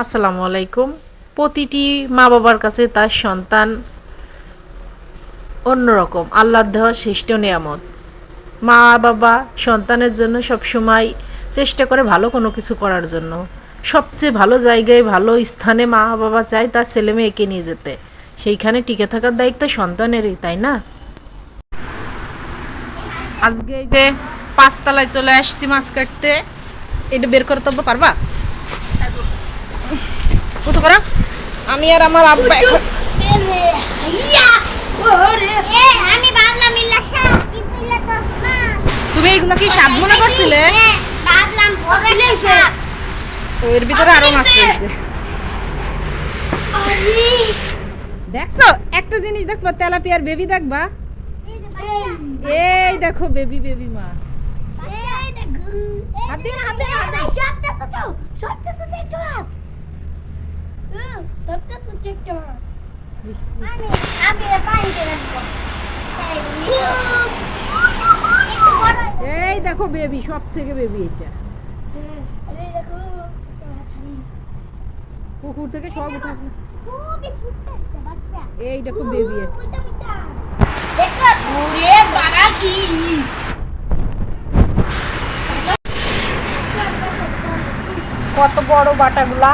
আসসালামু আলাইকুম। প্রতিটি মা বাবার কাছে তার সন্তান অন্যরকম। আল্লাহর দেওয়া শ্রেষ্ঠ নিয়ামত। মা বাবা সন্তানের জন্য সবসময় চেষ্টা করে ভালো কোনো কিছু করার জন্য। সবচেয়ে ভালো জায়গায়, ভালো স্থানে মা বাবা চায় তার ছেলে মেয়েকে নিয়ে যেতে। সেইখানে টিকে থাকার দায়িত্ব সন্তানেরই, তাই না? আজকে এই যে পাঁচতলায় চলে আসছি মাছ কাটতে। এটা বের করতে পারবা? বুঝো করো? আমি আর আমার আব্বা তুমি এইগুলো কি সাপ মনে করছিলে? এর ভিতরে আরও মাছ রয়েছে। দেখছ? একটা জিনিস দেখবা তেলাপিয়ার বেবি দেখবা? এই দেখো বেবি বেবি মাছ। হাত। না, হাত দেখছি। এই দেখো বেবি সব থেকে বেবি এটা। পুকুর থেকে সব উঠে এই দেখো বেবি কত বড় বাটাগুলা।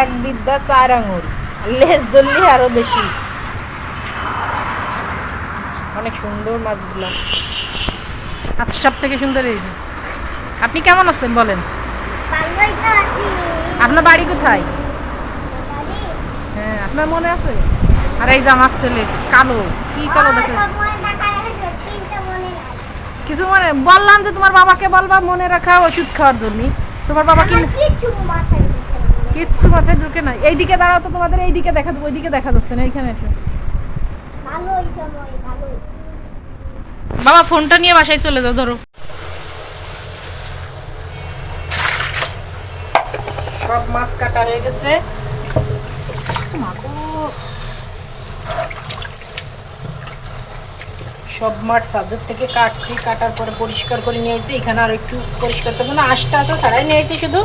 এক বিদ্যা চার আঙুল। লেজ ধরলে আরও বেশি। অনেক সুন্দর মাছগুলা। আচ্ছা সব থেকে সুন্দর হয়েছে। আপনি কেমন আছেন বলেন? ভালোই তো আছি আপনার বাড়ি কোথায়? হ্যাঁ আপনার মনে আছে? আর এই যে আমার ছেলে কালো। কি কালো দেখে? মনে মনে কিছু মানে বললাম যে তোমার বাবাকে বলবা মনে রাখা ওষুধ খাওয়ার জন্য। তোমার বাবা কি কিচ্ছু মাথায় ঢুকে না। এইদিকে দাঁড়াও তো তোমাদের এইদিকে দেখা ওইদিকে দেখা যাচ্ছে না এইখানে এসো ভালোই সময় ভালোই। বাবা ফোনটা নিয়ে বাসায় চলে যাও ধরো। সব মাছ কাটা হয়ে গেছে। সব মাছ ছাদের থেকে কাটছি কাটার পরে পরিষ্কার করে নিয়েছি। এখানে আর একটু পরিষ্কার করব না আশটা আছে ছাড়াই নিয়েছি শুধু।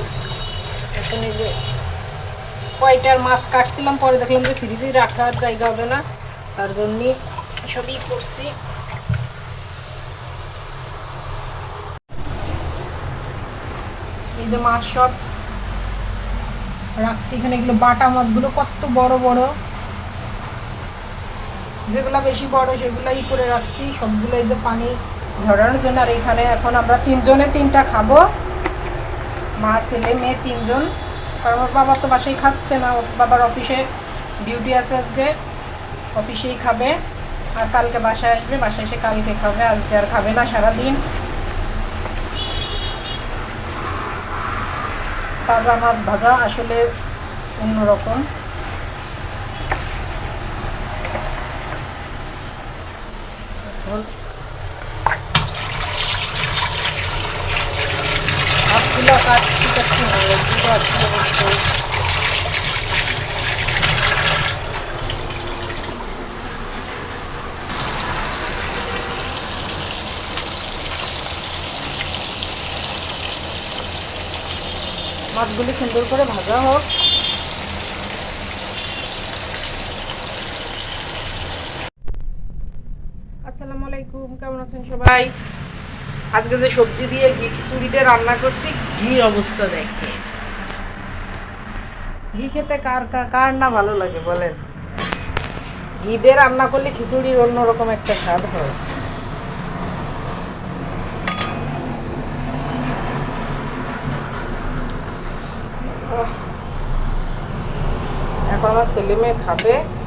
এখন এই যে কয়টার মাছ কাটছিলাম, পরে দেখলাম যে ফ্রিজে রাখার জায়গা হবে না, তার জন্যে সবই করছি। এই যে মাছ সব রাখছি, এখানে এগুলো বাটা মাছগুলো কত বড় বড়। যেগুলো বেশি বড়, সেগুলাই করে রাখছি, সবগুলো এই যে পানি ঝরানোর জন্য। আর এখানে এখন আমরা তিনজনে তিনটা খাব। মা ছেলে মেয়ে তিনজন। কারণ ওর বাবা তো বাসায় খাচ্ছে না, ওর বাবার অফিসে ডিউটি আছে আজকে। অফিসেই খাবে আর কালকে বাসায় আসবে, বাসায় এসে কালকে খাবে, আজকে আর খাবে না সারাদিন। তাজা মাছ ভাজা আসলে অন্যরকম। এখন মাছগুলো সুন্দর করে ভাজা হোক। আসসালামু আলাইকুম কেমন আছেন সবাই? আজকে যে সবজি দিয়ে ঘি খিচুড়ি দিয়ে রান্না করছি ঘি অবস্থা দেখে? ঘি খেতে কার কার- কার না ভালো লাগে বলেন। ঘি দিয়ে রান্না করলে খিচুড়ির অন্যরকম একটা স্বাদ হয়। এখন আমার ছেলে মেয়ে খাবে।